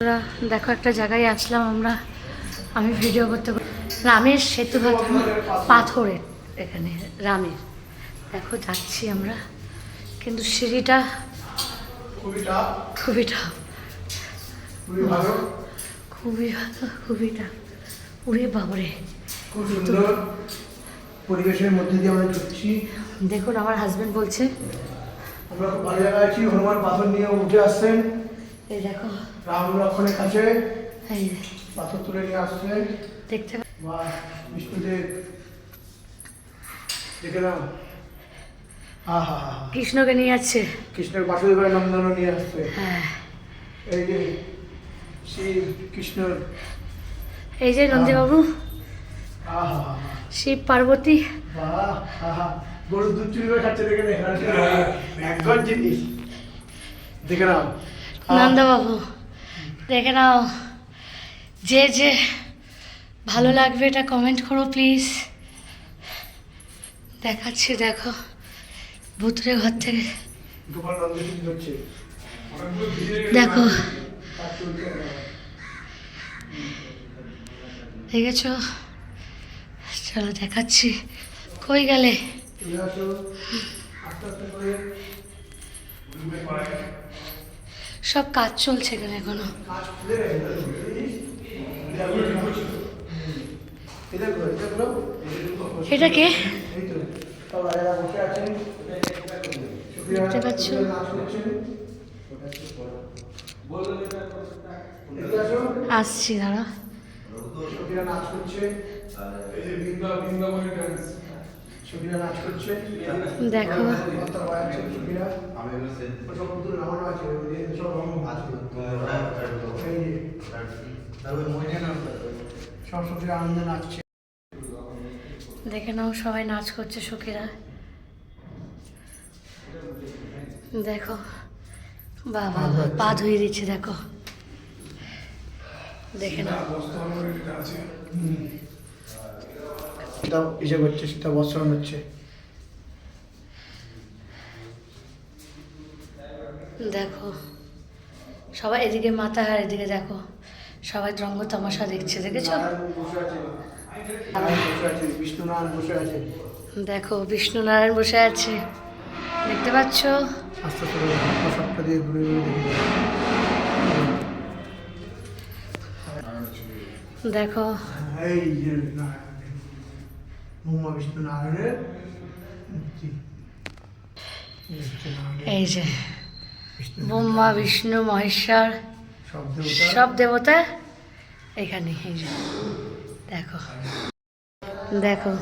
আমরা দেখো একটা জায়গায় আসলাম আমরা। আমি ভিডিও করতে রামের সেতু পাথর পাথরের এখানে রামের। দেখো যাচ্ছি আমরা। কিন্তু সিঁড়িটা খুবই টাফ খুবই ভালো? খুবই টাফ উড়ে বাবরে। পরিবেশের মধ্যে দিয়ে আমরা ঢুকছি দেখুন আমার হাজবেন্ড বলছে আমরা ভালো জায়গায় আছি। হনুমান পাথর নিয়ে উঠে আসছেন। এই দেখো। রাম লক্ষণের কাছে পাথর তুলে নিয়ে দেখতে বা বিষ্ণুদেব দেখে নাও। হা হা হা কৃষ্ণকে নিয়ে যাচ্ছে কৃষ্ণের বাসুদেবের নন্দনও নিয়ে আসছে। হ্যাঁ। এই যে শ্রী কৃষ্ণর এই যে নন্দীবাবু হা। হা হা শিব পার্বতী। বাহ হা হা। গরুর দুধ চুরি করে খাচ্ছে দেখে নে। একজন জিনিস। দেখে নাও। নন্দবাবু, দেখে নাও। যে যে ভালো লাগবে এটা কমেন্ট করো প্লিজ দেখাচ্ছি, দেখো। ভুতুরে ঘর থেকে দেখো। দেখেছ? চলো, দেখাচ্ছি। কই গেলে চলে আসো আস্তে আস্তে করে সব কাজ চলছে এখানে এখনও। এটা কে দেখতে পাচ্ছো? আসছি দাঁড়া নাচ করছে। সুপ্রিয়া নাচ করছে। দেখো। দেখে নাও সবাই নাচ করছে সখীরা। দেখো। বাবা পা ধুয়ে দিচ্ছে দেখো। দেখে নাও। সীতা ইসে করছে সীতা বস্ত্রণ হচ্ছে। দেখো সবাই এদিকে মাথা আর এদিকে দেখো সবাই রঙ্গ তামাশা দেখছে দেখেছ? দেখো বিষ্ণু নারায়ণ বসে আছে। দেখতে পাচ্ছ? দেখি। দেখো এই যে নারায়ণ বিষ্ণু নারায়ণের মূর্তি এই যে ব্রহ্মা বিষ্ণু মহেশ্বর সব দেবতা? এখানে এই যে দেখো দেখো।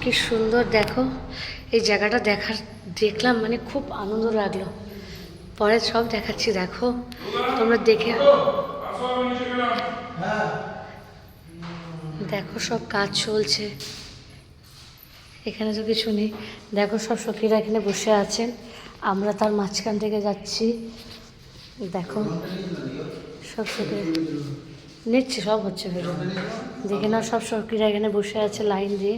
কি সুন্দর দেখো এই জায়গাটা দেখার দেখলাম মানে খুব আনন্দ লাগল। পরে সব দেখাচ্ছি দেখো তোমরা দেখে দেখো সব কাজ চলছে। এখানে তো কিছু নেই। দেখো সব সখীরা এখানে বসে আছেন। আমরা তার মাঝখান থেকে যাচ্ছি। দেখো সব সখী নিচ্ছি সব হচ্ছে ভিডিও দেখে নাও সব সখীরা এখানে বসে আছে লাইন দিয়ে।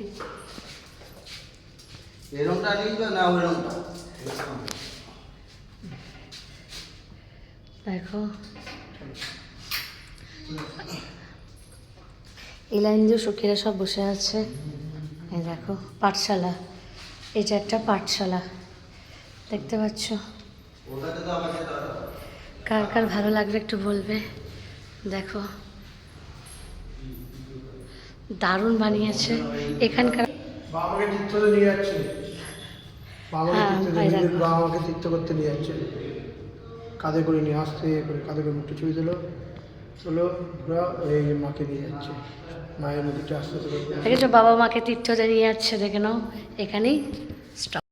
দেখো। এই লাইন দিয়ে সখীরা সব বসে আছে। এই দেখো পাঠশালা। এটা একটা পাঠশালা। দেখতে পাচ্ছ? কার কার ভালো লাগবে একটু বলবে? দেখো। দারুণ বানিয়েছে। এখানকার বাবাকে তীর্থতে নিয়ে যাচ্ছে। হ্যাঁ। বাবাকে তীর্থ করতে নিয়ে যাচ্ছে। কাঁধে করে নিয়ে আসতে করে কাঁধে করে মুখটা ছবি দিল চলো ঘোরা এই মাকে নিয়ে যাচ্ছে। মায়ের আস্তে আস্তে দেখেছ বাবা মাকে তীর্থতে নিয়ে যাচ্ছে দেখে নাও এখানেই স্টপ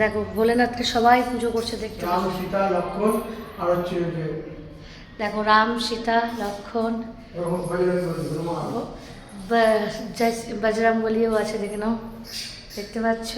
দেখো ভোলেনাথকে সবাই পুজো করছে দেখতে রাম সীতা লক্ষণ আর হচ্ছে দেখো রাম সীতা লক্ষণ বজরং বলিও আছে দেখে নাও দেখতে পাচ্ছ।